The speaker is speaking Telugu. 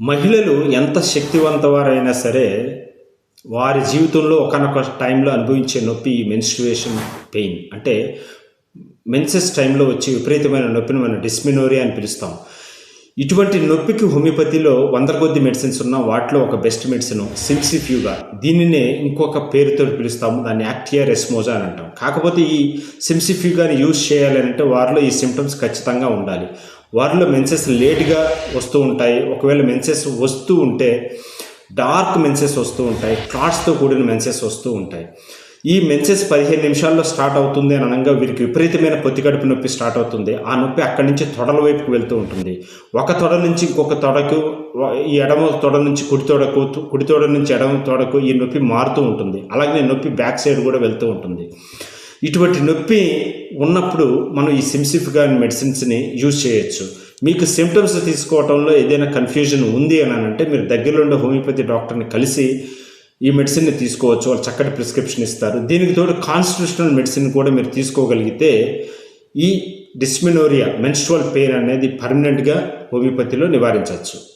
మహిళలు ఎంత శక్తివంతవారైనా సరే వారి జీవితంలో ఒకనొక టైంలో అనుభవించే నొప్పి ఈ మెన్స్ట్రుయేషన్ పెయిన్ అంటే మెన్సెస్ టైంలో వచ్చే విపరీతమైన నొప్పిని మనం డిస్మినోరియా అని పిలుస్తాం. ఇటువంటి నొప్పికి హోమియోపతిలో వందల కొద్ది మెడిసిన్స్ ఉన్న వాటిలో ఒక బెస్ట్ మెడిసిన్ సిమ్సిఫ్యూగా దీనినే ఇంకొక పేరుతో పిలుస్తాము దాన్ని యాక్టియా రెస్మోజా అని అంటాం. కాకపోతే ఈ సిమ్సిఫ్యూగాని యూజ్ చేయాలంటే వారిలో ఈ సిమ్టమ్స్ ఖచ్చితంగా ఉండాలి. వారిలో మెన్సెస్ లేట్గా వస్తూ ఉంటాయి. ఒకవేళ మెన్సెస్ వస్తూ ఉంటే డార్క్ మెన్సెస్ వస్తూ ఉంటాయి. క్లాట్స్తో కూడిన మెన్సెస్ వస్తూ ఉంటాయి. ఈ మెన్సెస్ పదిహేను నిమిషాల్లో స్టార్ట్ అవుతుంది అని అనగా వీరికి విపరీతమైన పొత్తి కడుపు నొప్పి స్టార్ట్ అవుతుంది. ఆ నొప్పి అక్కడి నుంచి తొడల వైపుకు వెళ్తూ ఉంటుంది. ఒక తొడ నుంచి ఇంకొక తొడకు ఈ ఎడమ తొడ నుంచి కుడి తొడకు కుడి తొడ నుంచి ఎడమ తొడకు ఈ నొప్పి మారుతూ ఉంటుంది. అలాగే నొప్పి బ్యాక్ సైడ్ కూడా వెళ్తూ ఉంటుంది. ఇటువంటి నొప్పి ఉన్నప్పుడు మనం ఈ సిమ్సిఫ్గా మెడిసిన్స్ని యూజ్ చేయొచ్చు. మీకు సిమ్టమ్స్ తీసుకోవడంలో ఏదైనా కన్ఫ్యూజన్ ఉంది అని అంటే మీరు దగ్గరలో ఉండే హోమియోపతి డాక్టర్ని కలిసి ఈ మెడిసిన్ని తీసుకోవచ్చు. వాళ్ళు చక్కటి ప్రిస్క్రిప్షన్ ఇస్తారు. దీనికి తోడు కాన్స్టిట్యూషనల్ మెడిసిన్ కూడా మీరు తీసుకోగలిగితే ఈ డిస్మినోరియా మెన్స్ట్రువల్ పెయిన్ అనేది పర్మనెంట్గా హోమియోపతిలో నివారించవచ్చు.